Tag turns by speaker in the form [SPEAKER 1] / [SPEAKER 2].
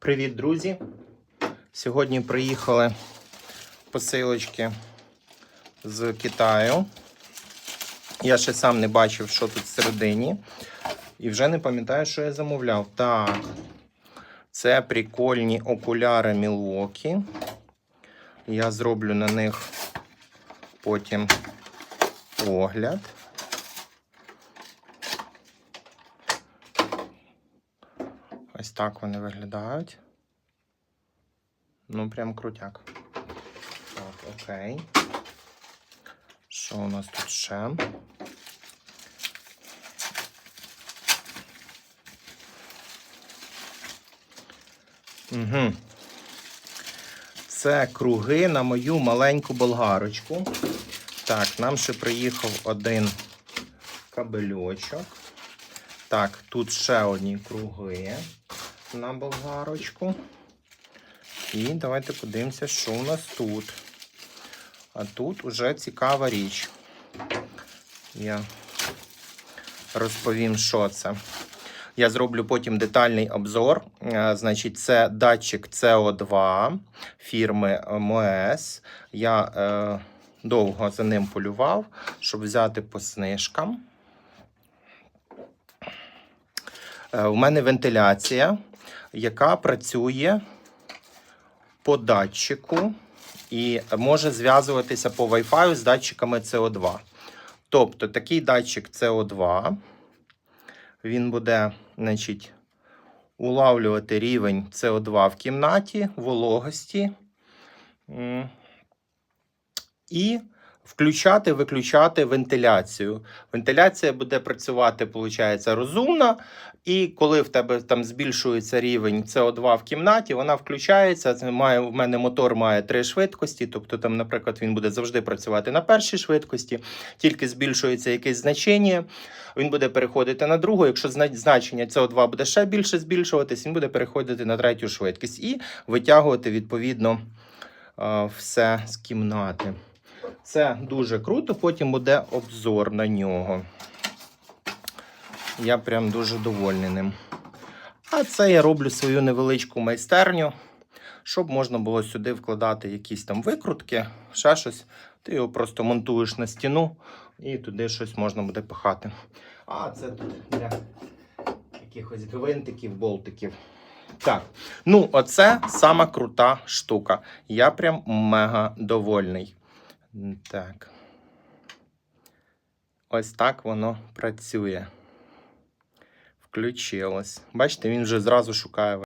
[SPEAKER 1] Привіт, друзі! Сьогодні приїхали посилочки з Китаю. Я ще сам не бачив, що тут всередині. І вже не пам'ятаю, що я замовляв. Так, це прикольні окуляри Milwaukee. Я зроблю на них потім огляд. Ось так вони виглядають. Ну, прям крутяк. Так, окей. Що у нас тут ще? Угу. Це круги на мою маленьку болгарочку. Так, нам ще приїхав один кабельочок. Так, тут ще одні круги на болгарочку. І давайте подивимося, що у нас тут. А тут уже цікава річ. Я розповім, що це. Я зроблю потім детальний обзор. Е, Значить, це датчик CO2 фірми МОС. Я е, довго за ним полював, щоб взяти по снижкам. Е, У мене вентиляція, яка працює по датчику і може зв'язуватися по Wi-Fi з датчиками CO2. Тобто такий датчик CO2, він буде, значить, улавлювати рівень CO2 в кімнаті, вологості. І включати, виключати вентиляцію. Вентиляція буде працювати, виходить, розумно. І коли в тебе там збільшується рівень СО2 в кімнаті, вона включається. Це має в мене мотор має три швидкості. Тобто, там, наприклад, він буде завжди працювати на першій швидкості, тільки збільшується якесь значення. Він буде переходити на другу. Якщо значення СО2 буде ще більше збільшуватись, він буде переходити на третю швидкість і витягувати відповідно все з кімнати. Це дуже круто, потім буде обзор на нього. Я прям дуже довольний ним. А це я роблю свою невеличку майстерню, щоб можна було сюди вкладати якісь там викрутки, ще щось. Ти його просто монтуєш на стіну і туди щось можна буде пихати. А це тут для якихось гвинтиків, болтиків. Так, ну оце сама крута штука. Я прям мега довольний. Так. Ось так воно працює. Включилось. Бачите, він вже зразу шукає